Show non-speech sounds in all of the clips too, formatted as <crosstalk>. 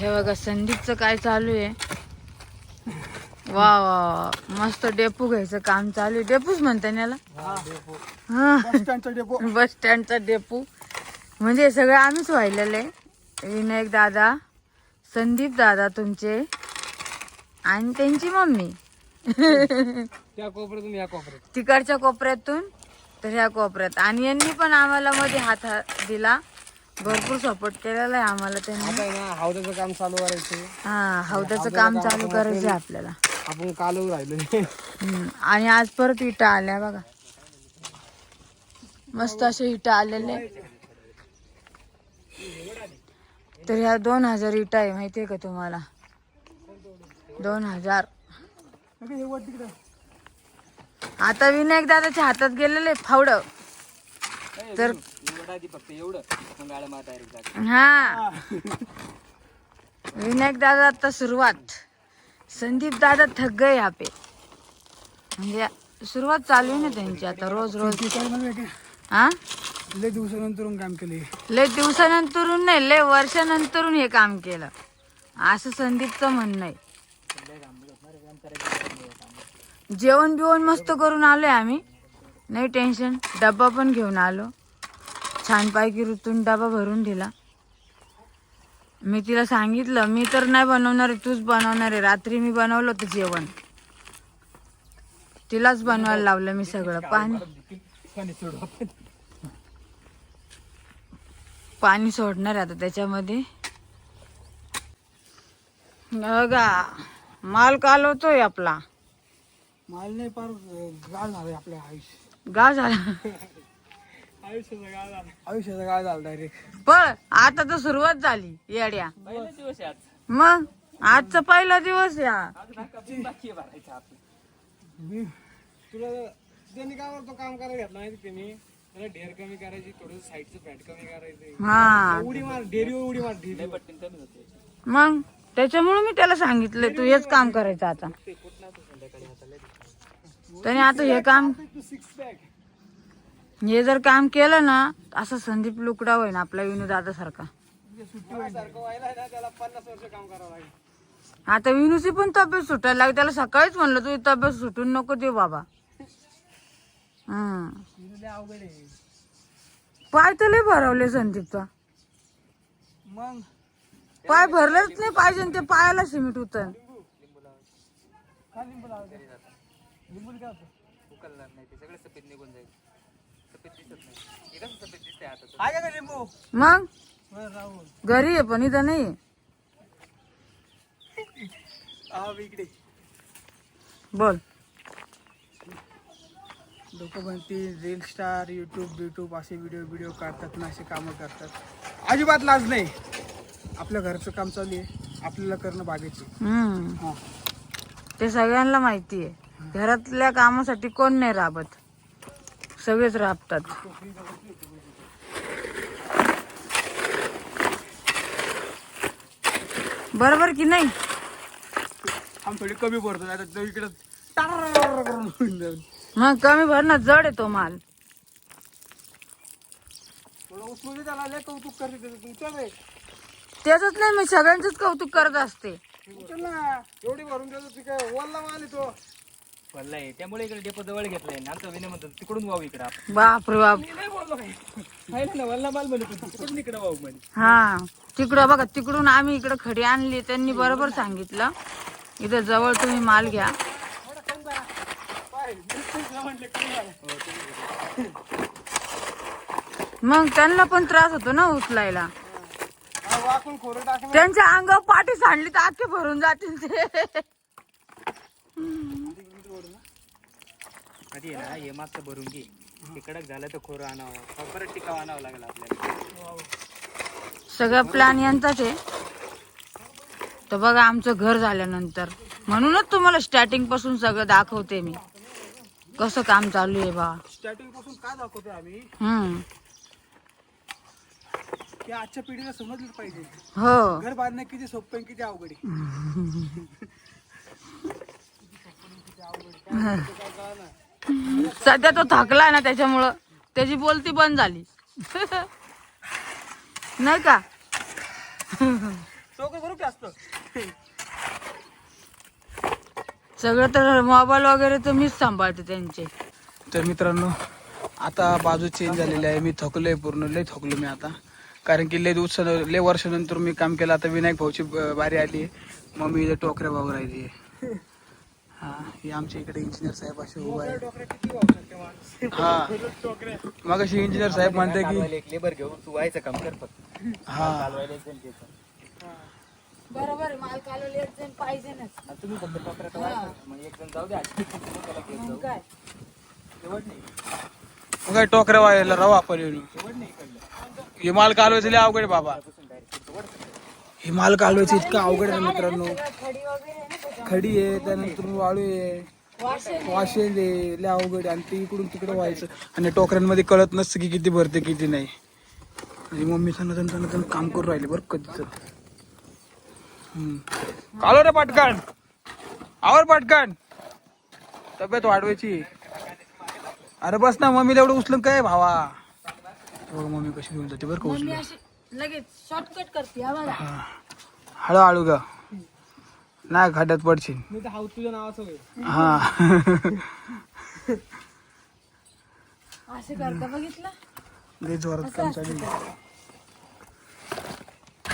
हे बघा संदीपचं काय चालू आहे. वा वा वा. मस्त डेपू घ्यायचं काम चालू आहे. डेपूच म्हणता याला? हा बस स्टँडचा डेपू. म्हणजे सगळं आम्हीच वाहिलेलं आहे. विनायक दादा संदीप दादा तुमचे आणि त्यांची मम्मी. त्या कोपऱ्यातून या कोपऱ्यात. तिकडच्या कोपऱ्यातून तर ह्या कोपऱ्यात. आणि यांनी पण आम्हाला मध्ये हात दिला. भरपूर सपोर्ट केलेला आहे आम्हाला त्यांनी. आता आहे ना हौदाचं काम चालू करायचं. हा हौदाचं काम चालू करायचं आहे आपल्याला. आपण कालू राहिलो. हम्म. आणि आज परत इटा आल्या बघा. मस्त असे इटा आलेले. तर ह्या दोन हजार इटा आहे माहितीये का तुम्हाला? दोन हजार. आता विनायक दादाच्या हातात गेलेले फावड. तर फक्त एवढं. मग गाड्या मार डायरेक्ट हा. विनायक दादा आता सुरुवात. संदीप दादा थक गए यहाँ पे म्हणजे सुरुवात चालू आहे ना त्यांची आता रोज रोज. हा? लय दिवसानंतर काम केले. लय दिवसानंतरून नाही लय वर्षानंतरून हे काम केलं. असं संदीपचं म्हणणं आहे. जेवण बिवण मस्त करून आलोय आम्ही. नाही टेन्शन डब्बा पण घेऊन आलो. छानपैकी ऋतून डबा भरून दिला. मी तिला सांगितलं मी तर नाही बनवणार तूच बनवणार आहे. रात्री मी बनवलं होतं जेवण. तिलाच बनवायला लावलं मी सगळं. पाणी पाणी सोडणार आता त्याच्यामध्ये. बघा माल कालवतोय आपला. माल नाही पार गाळ झालं आपल्या आयुष्य गाळ झाला. <laughs> आयुष्याचा गाळ झाला. डायरेक्ट पण आता तर सुरुवात झाली येड्या. मग? आजचा पहिला दिवस या. तुला त्यांनी काय करतो काम करायला घेतलं माहिती त्यांनी त्याला ढेर कमी करायची थोडं साईडचं फॅट कमी करायचं हा. उडी मार डेरी उडी मार डेरी मग? त्याच्यामुळे मी त्याला सांगितलंय तू हेच काम करायचं आता. त्याने आता हे काम सिक्स पॅक हे जर काम केलं ना असं संदीप लुकडा होईन आपला विनू दादा सारखा सारखं व्हायला आहे ना त्याला पन्नास वर्ष काम करावं लागेल आता विनूची पण तब्येत सुटायला लागली. त्याला सकाळीच म्हणलं तुझी तब्येत सुटून नको देऊ बाबा. हम्म पाय तर लय भरवले संदीपचा. मग? पाय भरलेच नाही पाहिजे आणि ते पायाला सिमेंट काय लिंबू लावते? लिंबू काय होतं? उकलणार नाही ते सगळे सफेद निघून जाईल. मग? घरी आहे पण इथं नाही बोल. लोक म्हणतील रील स्टार युट्यूब बिट्यूब असे व्हिडिओ व्हिडिओ काढतात ना असे कामं करतात. अजिबात लाज नाही. आपल्या घरचं काम चालू आहे. आपल्याला करणं बागेचे हम्म. हा. ते सगळ्यांना माहिती आहे. घरातल्या कामासाठी कोण नाही राबत. सगळेच राबतात बरोबर की नाही आम थोडी कमी पडतो आता तो इकडं टाररररर करून होऊन जाईल. मग कमी भरणं जड आहे तो माल थोडं उचलून त्याला लय कौतुक करते त्याचं त्याच नाही मी सगळ्यांचंच कौतुक करत असते उचल ना एवढी भरून देतो ती काय माल येतो तो आहे त्यामुळे इकडे डेपो जवळ घेतलाय. आणि आमचा विनय म्हणतो तिकडून वाहू इकडे आपण. बाप रे बाप. मी नाही बोललो काही पाहिलं ना वल्ला माल म्हणतो तिकडून इकडे वाहू म्हणे. हा तिकडं बघा तिकडून आम्ही इकडं खडी आणली त्यांनी बरोबर सांगितलं. इथं जवळ तुम्ही माल घ्या. मग त्यांना पण त्रास होतो ना उचलायला. वाकून खोरं टाकणं त्यांच्या अंगावर पाठी सांडली तर आखे भरून जातील ते. कधी आहे ना हे मागचं भरून घे. ते कडक झालं तर खोरं आणावं. परत टिकावं आणावं लागेल आपल्याला. सगळं प्लॅन यांचाच आहे. तर बघा आमचं घर झाल्यानंतर. म्हणूनच तुम्हाला स्टार्टिंगपासून सगळं दाखवते मी. कसं काम चालू आहे बा. स्टार्टिंगपासून काय दाखवतोय आम्ही? हम्म. की आजच्या पिढीला समजलं पाहिजे. हो. घर बांधणं किती सोपं किती अवघड आहे. <laughs> सध्या तो थकला ना त्याच्यामुळं. त्याची बोलती बंद झाली. नाही का? सगळं तर मोबाईल वगैरे तर मीच सांभाळते त्यांचे. तर मित्रांनो आता बाजू चेंज झालेली आहे. मी थकलोय पूर्ण. लय थकलो मी आता. कारण की लय दिवस लय वर्षानंतर मी काम केलं. आता विनायक भाऊची बारी आली मग मी इथे टोकऱ्या भाऊ राहिली हा हे आमच्या इकडे इंजिनियर साहेब असे उभा आहे हा. मग अशी इंजिनियर साहेब म्हणते की एक लेबर घेऊन तू व्हायचं काम कर फक्त. हा. चालवायला एक जण घ्यायचं. बरोबर माल कालवले पाहिजेच आणि तुम्ही फक्त टोकऱ्यात व्हायचं मग एक जण जाऊ द्या त्याला घेत जाऊ. काय? शेवट नाही. मग काय टोकऱ्या राहू आपण येऊन शेवट नाही इकडलं. हे माल कालवायचं लय अवघड आहे बाबा. डायरेक्ट शेवट हे माल कालवायचं इतकं अवघड आहे मित्रांनो. खडी वगैरे आहे ना त्याच्यामध्ये. खडी आहे त्यानंतर वाळू आहे वाशे वाशेल आहे अवघड आणि ते इकडून तिकडे व्हायचं. आणि टोकऱ्यांमध्ये कळत नसतं की किती भरते किती नाही. आणि मम्मी सणातन सणातन काम करून राहिले बरं कधी तर कालो रे पटकन. आवर पटकन. तब्येत वाढवायची. अरे बस ना मम्मी एवढं उचलून काय भावा? बघ मम्मी कशी घेऊन जाते बरं का मम्मी उचलून? लगेच शॉर्टकट करते हा. हा. हळूहळू ग. नाही खड्ड्यात पडशील. मी तर हाऊस तुझ्या नावाचं हा. असे करता बघितलं? लय जोरात काम चालू आहे.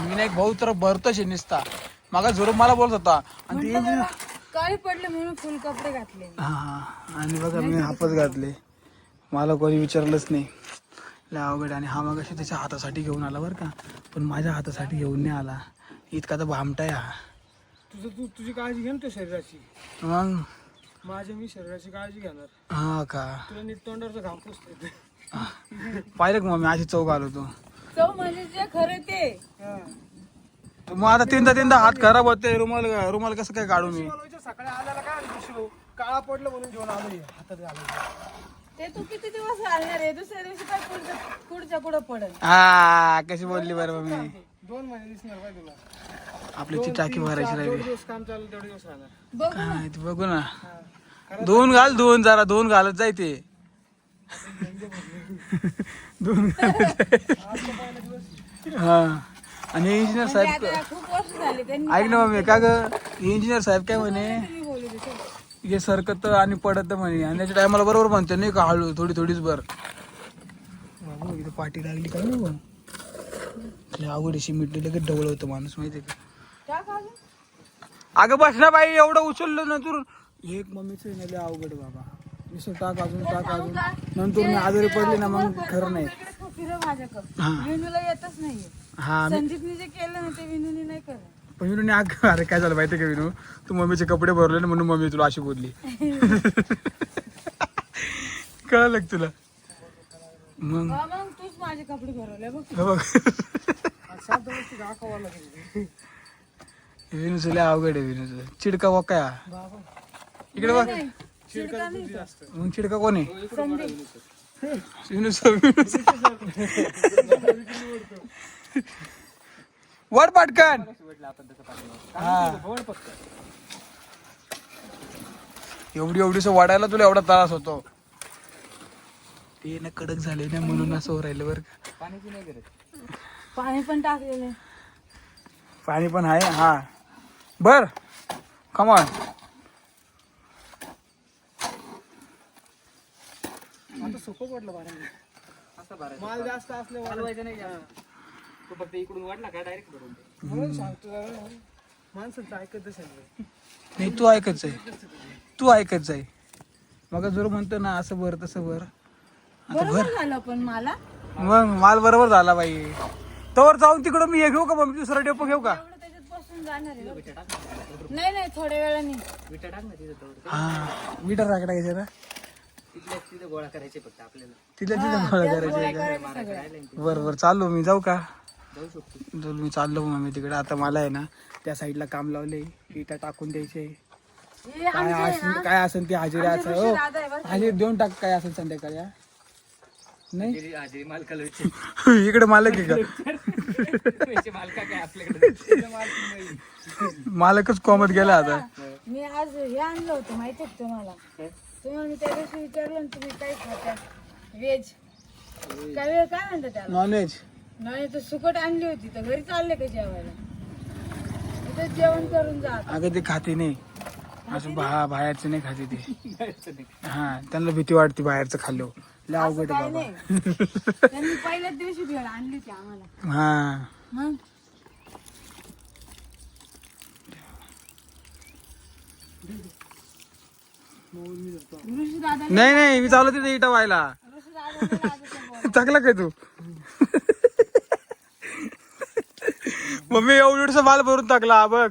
विनायक भाऊ तर भरतच आहे निसता. मागा जोर मला बोलत होता. आणि ते काळी पडले म्हणून फुल कपडे घातले हा आणि बघा मी हापच घातले. मला कोणी विचारलंच नाही. लय अवघड आणि हा मग त्याच्या हातासाठी घेऊन आला बरं का. पण माझ्या हातासाठी घेऊन नाही आला. इतका तर भामटा आहे हा. तुझं तू तुझी काळजी घे ना तू शरीराची. मग? माझ्या मी शरीराची काळजी घेणार. हा का? तुला नीट तोंडावरचं घाम पुसते पाहिलं का मग मी अशी चौक आलो तो तो म्हणजे जे खरे ते. तर मग आता तीनदा तीनदा हात खराब होते रुमाल रुमाल कसं काय काढू मी? सकाळी आल्याला काय आणतो काळा पडलं म्हणून घेऊन आलो हे. हातात घालायचं ते तू किती दिवस घालणार आहे? दुसऱ्या दिवशी काय पुढच्या पुढच्या पुढं पडेल? हा कशी बोलली बरं मग मी दोन महिने दिसणार तुला. आपल्याची टाकी भरायची जेवढे राहिली. दिवस काम चालू तेवढे दिवस राहणार. बघ काय ते बघू ना. दोन घाल दोन जरा दोन घालत जाय ते. <laughs> दोन घालत जाय. हा. आणि इंजिनियर म्हणजे साहेब आता खूप वर्ष झाले त्यांनी ऐक ना मम्मी का ग? इंजिनियर साहेब काय म्हणे? तुम्ही बोलू देतो. हे सरकत आणि पडत म्हणे. आणि त्याच्या टायमाला बरोबर म्हणते नाही का हळू थोडी थोडीच बर बाबू इथं पाठी लागली काय नाही पण अशी मिटली लगेच डवळ होतं माणूस माहितीये का. अगं बस ना बाई एवढं उचललं ना तू एक मम्मीच आहे ना लय अवघड बाबा. नुसतं टाक अजून टाक अजून. नंतर मी आजारी पडली ना मग खरं नाही. हा. हा संदीपने जे केलं ना ते विनूने नाही पण अग अरे काय झालं माहिती का विनू? तू मम्मीचे कपडे भरले ना म्हणून मम्मी तुला अशी बोलली. <laughs> कळलं तुला? मग? हा, मग तूच माझे कपडे भरवले बघ हे बघ. विनूच लय अवघड आहे विनूच. चिडका वका इकडे बघ. नाही, चिडका नाही तो. मग चिडका कोण आहे? संदीप. विनूच विनूच. वर पटकन. हा. एवढी एवढीच वाढायला तुला एवढा त्रास होतो. ते ना कडक झाले ना म्हणून असं हो राहिलं बरं का. पाण्याची नाही गरज. पाणी पण टाकलेले पाणी पण आहे हा. बर कमॉन आता सोपं पडलं बारा असं भरायचं माल जास्त असले वाढवायचं नाही जास्त. तू फक्त इकडून वाढला का डायरेक्ट भरून दे. म्हणून सांगतो जरा, माणसाचं ऐकत असेल नाही तू ऐकत आहे तू ऐकत आहे मग जर म्हणतो ना असं बर तसं बर आता भर. बरोबर झालं पण मला. मग माल बरोबर झाला बाई. तवर जाऊन तिकडं मी हे घेऊ का मग दुसरा डेपो घेऊ का? एवढं त्याच्यात बसून जाणार आहे बघ. नाही नाही थोड्या वेळाने. विटा टाक ना तिथं तेवढं हा मीटर घ्यायचं ना? तिथल्या तिथं गोळा करायचे फक्त आपल्याला. तिथल्या तिथं गोळा करायचं. बर बर चाललो मी जाऊ का? जाऊ शकतो. चल मी चाललो मग मी तिकडे. आता मला आहे ना त्या साईडला काम लावले इटा टाकून द्यायचे. हे काय असेल काय असेल ते हजेरी हो. दादा आहे बरं हजेरी देऊन टाक काय असेल संध्याकाळी हा? नाही? हाजिरी हाजिरी मालकाला विचार. <laughs> इकडे मालक आहे का? पैसे मालका काय आपल्याकडे. मालकच कोमत गेला आता. मी आज हे आणलं होतं माहिती आहे का तुम्हाला? तुम्हाला मी त्या दिवशी विचारलं तुम्ही काय खाता? व्हेज काय वेळ काय म्हणतात त्याला? नॉनव्हेज नाही तर सुकट आणली होती तर घरी चालले का जेवायला? इथे जेवण करून जा अगं ते खाते नाही. असं बा बाहेरचं नाही खाते ते. <laughs> हा त्यांना भीती वाटते बाहेरचं खाल्लं लय अवघड आहे बाबा. त्यांनी पहिल्याच दिवशी भेळ आणली होती आम्हाला. हा. मग? ऋषी दादा नाही नाही मी चालू तिथे इटा व्हायला. ऋषी दादा टाकला काय तू? मम्मी एवढं माल भरून टाकला बघ.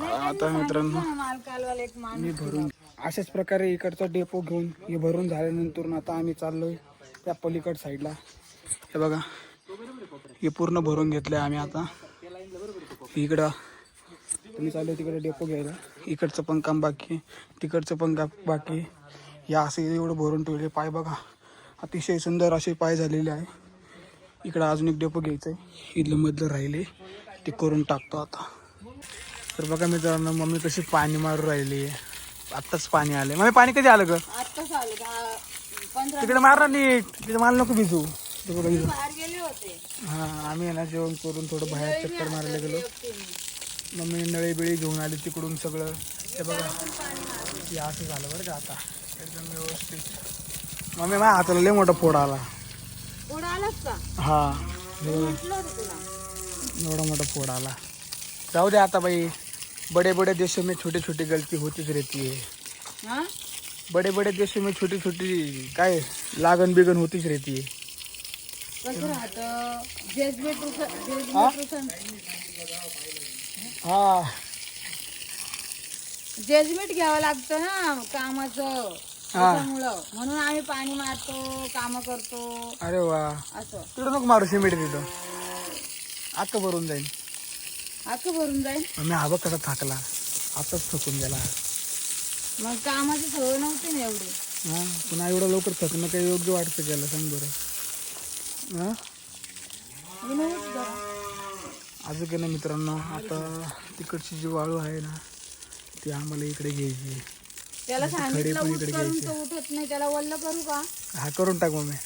आता मित्रांनो. माल कालवाला एक मान मी भरून अशाच प्रकारे इकडचा डेपो घेऊन हे भरून झाल्यानंतर आता आम्ही चाललोय त्या पलीकड साईडला हे बघा हे पूर्ण भरून घेतलंय आम्ही आता. इकडं तुम्ही चाललोय तिकडे डेपो घ्यायला. इकडचं पण काम बाकी तिकडचं पण काम बाकी या असे एवढं भरून ठेवले. पाय बघा अतिशय सुंदर असे पाय झालेले आहे. इकडं अजून एक डेपो घ्यायचं आहे इथलं मधलं राहिले. ते करून टाकतो आता. तर बघा मित्रांनो मम्मी कशी पाणी मारून राहिली आहे. आत्ताच पाणी आलंय. मम्मी पाणी कधी आलं ग? आत्ताच आले दहा पंधरा तिकडे मार ना नीट. तिकडे माल नको भिजू. भिजू बाहेर गेले होते. हा आम्ही आहे ना जेवण करून थोडं बाहेर चक्कर मारायला गेलो. मम्मी नळी बिळी घेऊन आली तिकडून सगळं. ते बघा. हे असं झालं बरं का आता. एकदम व्यवस्थित. मम्मी माझ्या हाताला लय मोठा फोड आला. पुढे आलास का? हा. बघा, म्हटलं होतं तुला. एवढा मोठा फोड आला. जाऊ दे आता बाई. बड़े बड़े देशों में छोटी छोटी गलती होतीच रहती है। हा? बड़े बड़े देशों में छोटी छोटी काय लागण बिगन होतीच रहती है। कसं राहतं? हा? जजमेंट घ्यावं लागतं ना कामाचं त्याच्यामुळं. म्हणून आम्ही पाणी मारतो काम करतो. अरे वा. असं. तिकडं नको मारू सिमेंट तिथं. अक्क भरून जाईल अख्खं भरून जाईल. आम्ही हा बघ कसा थाकला? आताच थकून गेला. मग कामाची सवय नव्हती ना एवढी. हा पुन्हा एवढं लवकर थकणं काही योग्य वाटतं त्याला सांग बरं. हा? मी जरा. अजून नाही मित्रांनो आता तिकडची जी वाळू आहे ना ती आम्हाला इकडे घ्यायची. आहे. त्याला खडे सांगितलं उठ इकडे करून. तो उठत नाही. त्याला वल्ल करू का? हा करून टाक मम्मी